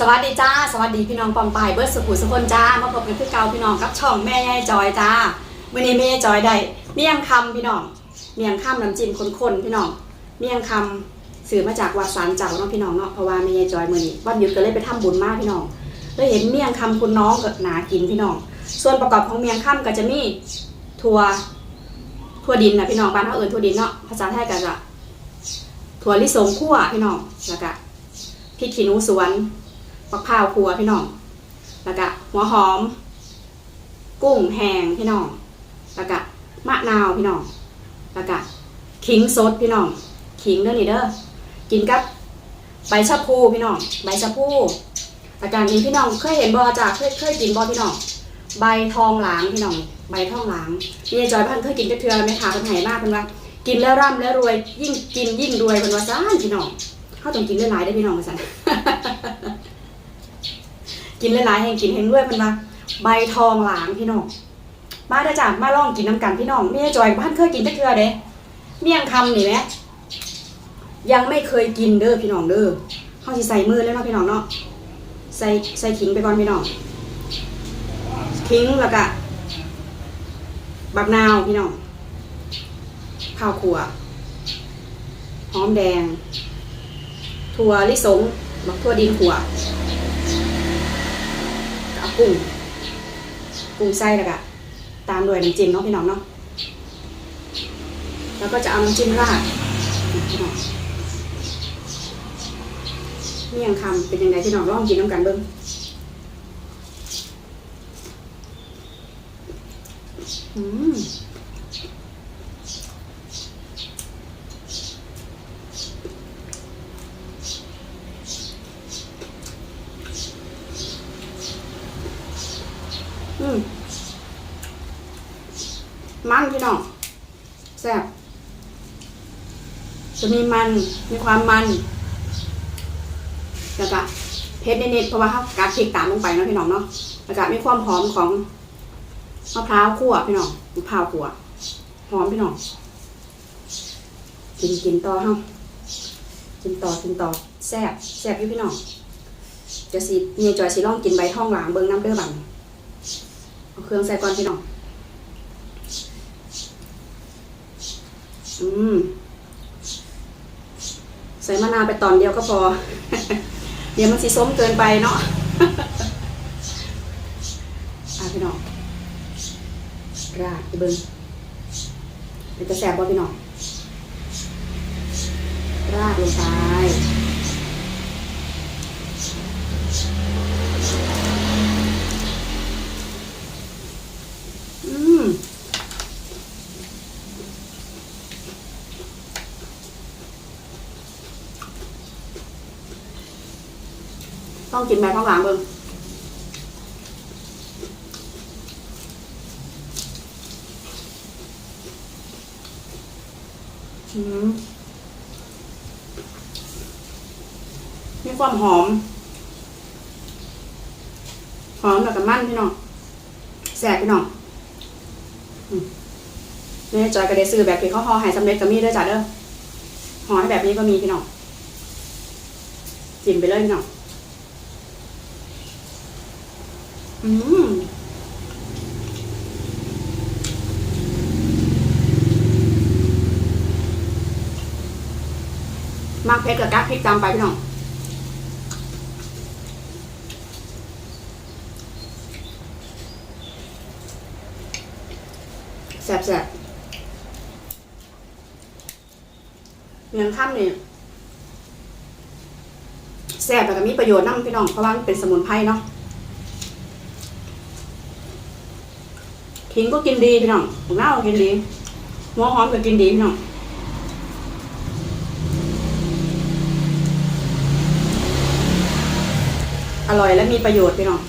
สวัสดีจ้า สวัสดีพี่น้องปองปายเบิร์ดสุขุสุคนจ้า มาพบกันคือเก่าพี่น้องกับช่องแม่ยายจอยจ้าวันนี้แม่ยายจอยได้เมี่ยงคำพี่น้องเมี่ยงคำน้ำจิ้มข้นๆพี่น้องเมี่ยงคำสื่อมาจากวัดสารเจ้าเนาะพี่น้องเนาะเพราะว่าแม่ยายจอยมือนี้วันหยุดก็เลยไปทำบุญมากพี่น้องเลยเห็นเมี่ยงคำคุณน้องกับหนากินพี่น้อง ส่วนประกอบของเมี่ยงคำก็จะมีถั่วถั่วดินนะพี่น้องบ้านเขาเอิญถั่วดินเนาะภาษาไทยก็จะถั่วลิสงคั่วพี่น้องแล้วก็พริกขี้หนูสวน ปักพร้าวครัวพี่น้อง แล้วก็หัวหอม กุ้งแห้งพี่น้อง แล้วก็มะนาวพี่น้อง แล้วก็ขิงสดพี่น้อง ขิงเด้อนี่เด้อ กินกับใบชะพูพี่น้อง ใบชะพูอาการนี้พี่น้องเคยเห็นบ่จ้ะเคยเคยกินบ่พี่น้อง ใบทองหลางพี่น้อง ใบทองหลางนี่จอยพันเคยกินกระเทือไหมคะเป็นไหมากเป็นว่ากินแล้วร่ำแล้วรวยยิ่งกินยิ่งรวยเป็นว่าซ่านพี่น้องเขาต้องกินหลายๆได้พี่น้องมาสั่น กินหลายๆแห่งกินแห่งด้วยมันมาใบทองหลางพี่น้อง มาได้จ้ะมาลองกินน้ำกันพี่น้องแม่จอยบ้านเคยกินจักเทื่อเด้เมี่ยงคำนี่แหมยังไม่เคยกินเด้อพี่น้องเด้อเขาสิใส่มือแล้วเนาะพี่น้องเนาะใส่ใส่ขิงไปก่อนพี่น้องขิงแล้วก็บักนาวพี่น้องข้าวขัวหอมแดง ถั่วลิสงบักถั่วดินขัว กุ้ง กุ้งไส้แล้วก็ตามด้วยน้ำจิ้มเนาะพี่น้องเนาะ แล้วก็จะเอาน้ำจิ้มราดพี่น้องเมี่ยงคำเป็นยังไงพี่น้องลองกินน้ำกันเบิ้งอืมอืมมันพี่น้องแซ่บจะ มีมัน มีความมันแล้วก็เผ็ดนิดๆเพราะว่าเขากัดพริกตามลงไปเนาะพี่น้องเนาะแล้วก็มีความหอมของมะพร้าวคั่วพี่น้องมะพร้าวคั่วหอมพี่น้องกินกินต่อเฮากินต่อกินต่อแซ่บแซ่บอยู่พี่น้องจะสิเมียจอยสิลองกินใบท่องหลางเบิ่งน้ำเด้อบังเอาเครื่องใส่ก่อนพี่น้องอืม ส่มะนาวไปตอนเดียวก็พอ เดี๋ยวมันสีส้มเกินไปเนาะอะพี่น้องราดไปเบิ้งจะแสบบ่พี่น้องราดลงไป อืม ต้องกินแบบข้างหลังเบิ้งมีความหอม หอมแล้วก็มันพี่น้องแสบพี่น้องอืมนี่จอยก็ได้ซื้อแบบที่เขาห่อให้สำเร็จก็มีด้วยจ้ะเด้อห่อให้แบบนี้ก็มีพี่น้องกินไปเลยพี่น้อง อืมมากเพชรกับกักพริกตามไปพี่น้องแสบแสบเมียงข้ามนี่แสบแต่ก็มีประโยชน์นะพี่น้องเพราะว่ามันเป็นสมุนไพรเนาะ ขิงก็กินดีพี่น้องหัวหน้าก็กินดีหัวหอมก็กินดีพี่น้องอร่อยและมีประโยชน์พี่น้อง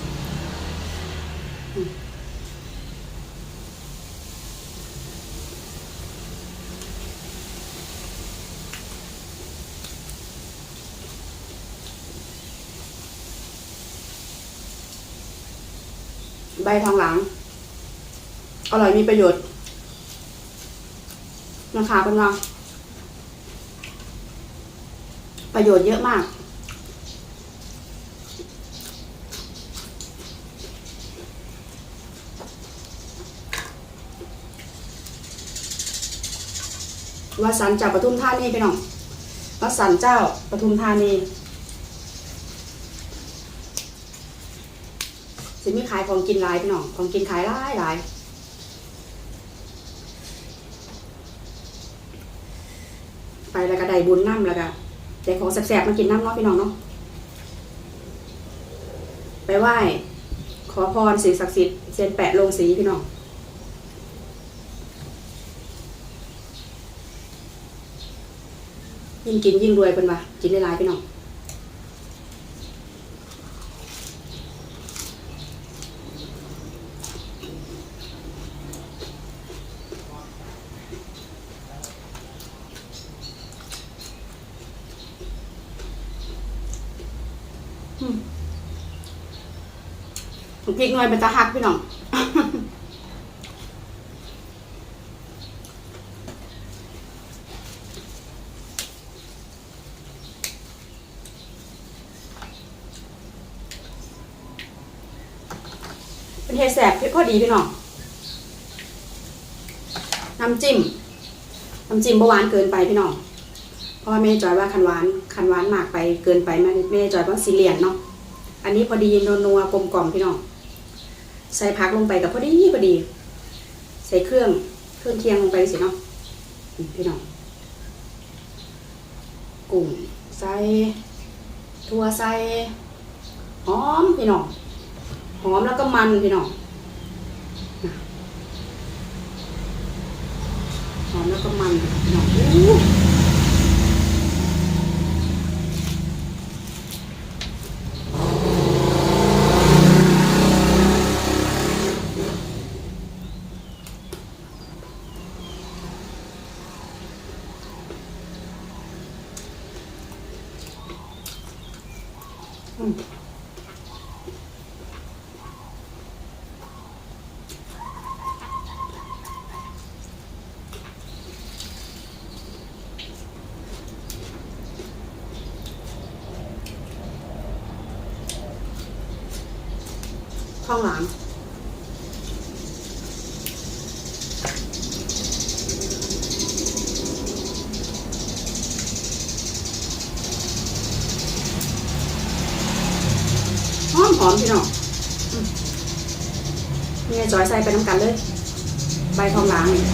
ใบทองหลัง อร่อยมีประโยชน์นะคะเพื่องประโยชน์เยอะมากวสันจากปทุมธานีพี่น้องวสันเจ้าปทุมธานีสิมีขายของกินหลายพี่น้องของกินขายหลายหลาย แล้วก็ได้บุญน้ำแล้วก็ได้ของแสบๆมากินน้ำเนาะพี่น้องเนาะไปไหว้ขอพรสิ่งศักดิ์สิทธิ์เซียนแปะลงสีพี่น้องยิ่งกินยิ่งรวยเป็นวะกินได้หลายพี่น้อง พริกหน่อยเป็นตาหักพี่น้องเป็นเทแสบพอดีพี่น้องน้ำจิ้มน้ำจิ้มเบาหวานเกินไปพี่น้องเพราะว่าแม่จอยว่าคันหวานคันหวานมากไปเกินไปแม่แม่จอยว่าสีเหลียนเนาะอันนี้พอดีนัวนัวกลมกล่อมพี่น้อง ใส่ผักลงไปกับพอดีพอดี ใส่เครื่องเครื่องเคียงลงไปสิเนาะพี่น้องกุ้งใส่ถั่วใส่หอมพี่น้องหอมแล้วก็มันพี่น้องหอมแล้วก็มันพี่น้อง ข้าวหลามหอมหอมพี่น้องอืมนี่ยจอยใส่ไปน้ำกันเลย ใบทองหลางนี่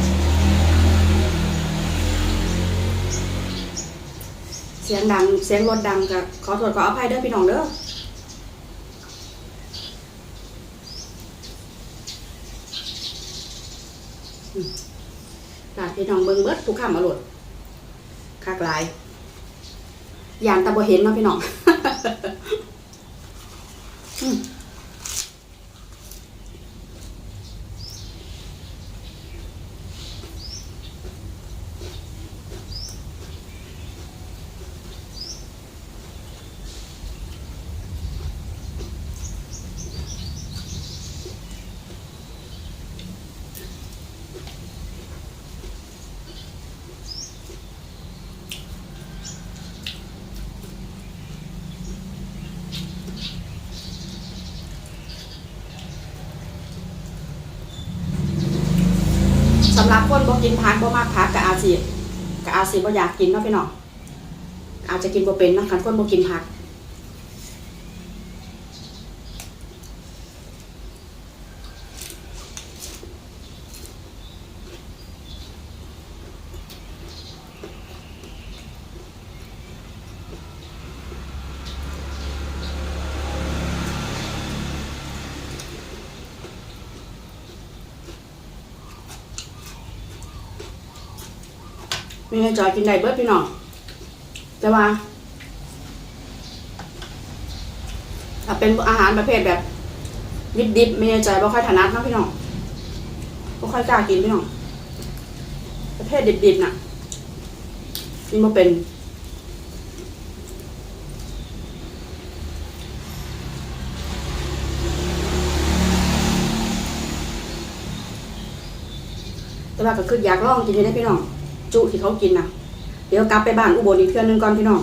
เสียงดัง เสียงรถดังก็ขอโทษขออภัยเด้อพี่น้องเด้อ ลาพี่น้องเบิ้งเบิดทุกคำอรดคักหลายยามตาบ่เห็นเนาะพี่น้อง สำหรับคนบ่กินผักบ่มากผักกับอาซีกับอาซีบ่อยากกินเนาะพี่น้องอาจจะกินบ่เป็นเนาะคันคนบ่กินผัก มีให้จอยกินได้เบิดพี่น้องแต่ว่าถ้าเป็นอาหารประเภทแบบดิบๆไม่ให้จอยบ่ค่อยถนัดนาะพี่น้องบ่ค่อยกล้ากินพี่น้องประเภทดิบๆน่ะกินบ่เป็นแต่ว่าก็คืออยากลองกินได้พี่น้อง จุที่เขากินน่ะเดี๋ยวกลับไปบ้านอุบลอีกเทื่อนึงก่อนพี่น้อง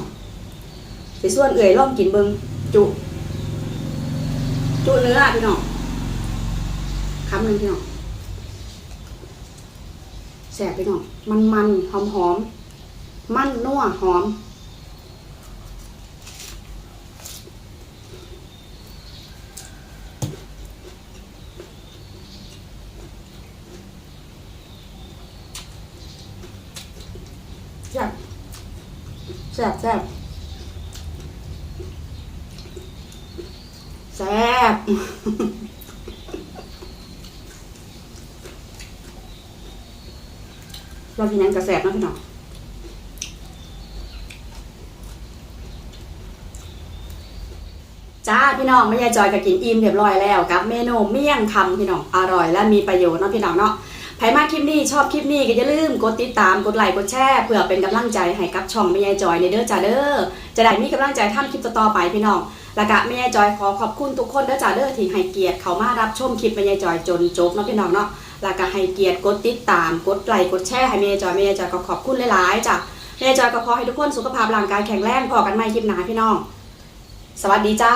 ไปส่วนเอื่อยลองกินเบิงจุ จุเนื้อพี่น้องคำหนึ่งพี่น้องแสบพี่น้องมันมันหอมหอมมันนัวหอม ซ่บแซ่บแซ่บเรากินังกระแสบนะพี่น้องจ้าพี่น้องไม่ยายจอยก็กินอิ่มเรียบร้อยแล้วกับเมนูเมี่ยงคำพี่น้องอร่อยและมีประโยชน์เนาะพี่น้องเนาะ ครมาคลิปนี้ชอบคลิปนี้ก็อย่าลืมกดติดตามกดไลค์กดแชร์เพื่อเป็นกำลังใจให้กับช่องแม่ยายจอยในเด้อจ้าเด้อจะได้มีกำลังใจทำคลิปต่อไปพี่น้องแล้วก็แม่ยายจอยขอขอบคุณทุกคนเด้อจ้าเด้อที่ให้เกียรติเขามารับชมคลิปแม่ยายจอยจนจบเนาะพี่น้องเนาะแล้วก็ให้เกียรติกดติดตามกดไลค์กดแชร์ให้แม่ยายจอยแม่ยายจอยก็ขอบคุณหลายๆจ้ะแม่ยายจอยก็ขอให้ทุกคนสุขภาพร่างกายแข็งแรงพอกันใหม่คลิปหน้าพี่น้อง สวัสดีจ้า